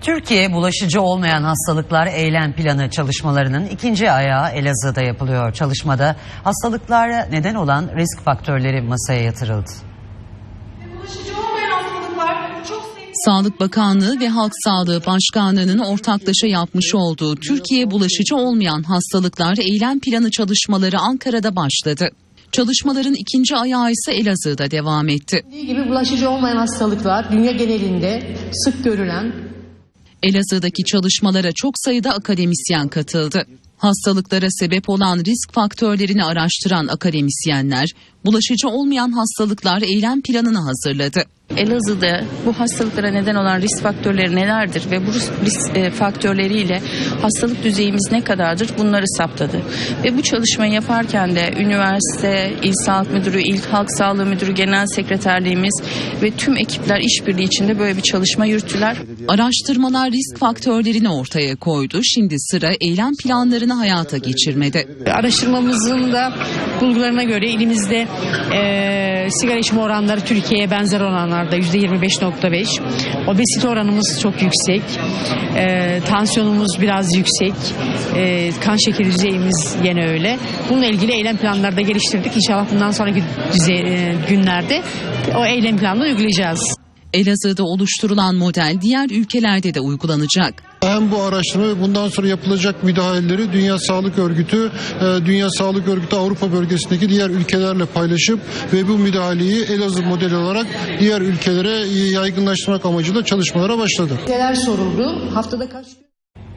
Türkiye bulaşıcı olmayan hastalıklar eylem planı çalışmalarının ikinci ayağı Elazığ'da yapılıyor. Çalışmada hastalıklara neden olan risk faktörleri masaya yatırıldı. Bulaşıcı olmayan hastalıklar çok sayıda Sağlık Bakanlığı ve Halk Sağlığı Başkanlığı'nın ortaklaşa yapmış olduğu Türkiye bulaşıcı olmayan hastalıklar eylem planı çalışmaları Ankara'da başladı. Çalışmaların ikinci ayağı ise Elazığ'da devam etti. Dediği gibi bulaşıcı olmayan hastalıklar dünya genelinde sık görülen Elazığ'daki çalışmalara çok sayıda akademisyen katıldı. Hastalıklara sebep olan risk faktörlerini araştıran akademisyenler, bulaşıcı olmayan hastalıklar eylem planını hazırladı. Elazığ'da bu hastalıklara neden olan risk faktörleri nelerdir ve bu risk e, faktörleriyle hastalık düzeyimiz ne kadardır bunları saptadı. Ve bu çalışmayı yaparken de üniversite, İl Sağlık Müdürü, İl Halk Sağlığı Müdürü, Genel Sekreterliğimiz ve tüm ekipler işbirliği içinde böyle bir çalışma yürüttüler. Araştırmalar risk faktörlerini ortaya koydu. Şimdi sıra eylem planlarını hayata geçirmede. araştırmamızın da bulgularına göre ilimizde eee, sigara içme oranları Türkiye'ye benzer oranlarda %25.5. Obezite oranımız çok yüksek. Eee, tansiyonumuz biraz yüksek. Eee, kan şekeri düzeyimiz yine öyle. Bununla ilgili eylem planları da geliştirdik. İnşallah bundan sonraki düzey- eee, günlerde o eylem planını uygulayacağız. Elazığ'da oluşturulan model diğer ülkelerde de uygulanacak. Hem bu araştırma ve bundan sonra yapılacak müdahaleleri Dünya Sağlık Örgütü, e, Dünya Sağlık Örgütü Avrupa bölgesindeki diğer ülkelerle paylaşıp ve bu müdahaleyi Elazığ modeli olarak diğer ülkelere yaygınlaştırmak amacıyla çalışmalara başladı. Neler soruldu? Haftada kaç?